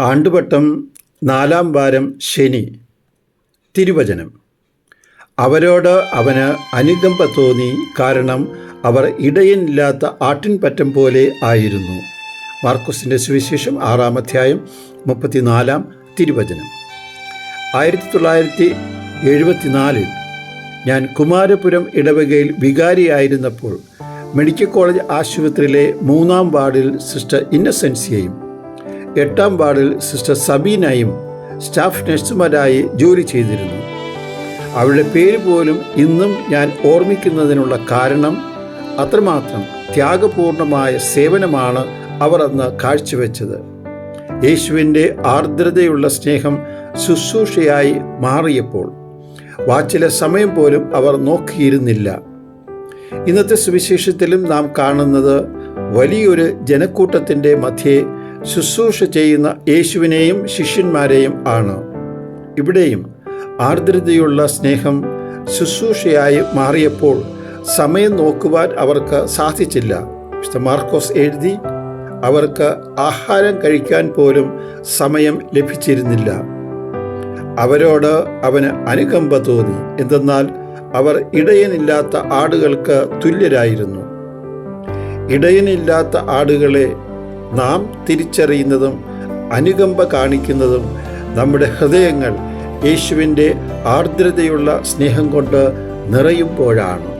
ആണ്ടുവട്ടം നാലാം വാരം ശനി. തിരുവചനം. അവരോട് അവന് അനുകമ്പ തോന്നി കാരണം അവർ ഇടയനില്ലാത്ത ആട്ടിൻപറ്റം പോലെ ആയിരുന്നു. മാർക്കോസിന്റെ സുവിശേഷം ആറാം അധ്യായം മുപ്പത്തിനാലാം തിരുവചനം. ആയിരത്തി തൊള്ളായിരത്തി എഴുപത്തിനാലിൽ ഞാൻ കുമാരപുരം ഇടവകയിൽ വികാരിയായിരുന്നപ്പോൾ മെഡിക്കൽ കോളേജ് ആശുപത്രിയിലെ മൂന്നാം വാർഡിൽ സിസ്റ്റർ ഇന്നസെൻസിയെയും എട്ടാം വാർഡിൽ സിസ്റ്റർ സബീനയും സ്റ്റാഫ് നഴ്സുമാരായി ജോലി ചെയ്തിരുന്നു. അവളുടെ പേര് പോലും ഇന്നും ഞാൻ ഓർമ്മിക്കുന്നതിനുള്ള കാരണം അത്രമാത്രം ത്യാഗപൂർണമായ സേവനമാണ് അവർ അന്ന് കാഴ്ചവെച്ചത്. യേശുവിന്റെ ആർദ്രതയുള്ള സ്നേഹം ശുശ്രൂഷയായി മാറിയപ്പോൾ വാച്ചിലെ സമയം പോലും അവർ നോക്കിയിരുന്നില്ല. ഇന്നത്തെ സുവിശേഷത്തിലും നാം കാണുന്നത് വലിയൊരു ജനക്കൂട്ടത്തിന്റെ മധ്യേ ശുശ്രൂഷ ചെയ്യുന്ന യേശുവിനെയും ശിഷ്യന്മാരെയും ആണ്. ഇവിടെയും ആർദ്രതയുള്ള സ്നേഹം ശുശ്രൂഷയായി മാറിയപ്പോൾ സമയം നോക്കുവാൻ അവർക്ക് സാധിച്ചില്ല. മിസ്റ്റർ മാർക്കോസ് എഴുതി അവർക്ക് ആഹാരം കഴിക്കാൻ പോലും സമയം ലഭിച്ചിരുന്നില്ല. അവരോട് അവന് അനുകമ്പ തോന്നി. എന്തെന്നാൽ അവർ ഇടയനില്ലാത്ത ആടുകൾക്ക് തുല്യരായിരുന്നു. ഇടയനില്ലാത്ത ആടുകളെ നാം തിരിച്ചറിയുന്നതും അനുകമ്പ കാണിക്കുന്നതും നമ്മുടെ ഹൃദയങ്ങൾ യേശുവിന്റെ ആർദ്രതയുള്ള സ്നേഹം കൊണ്ട് നിറയുമ്പോഴാണ്.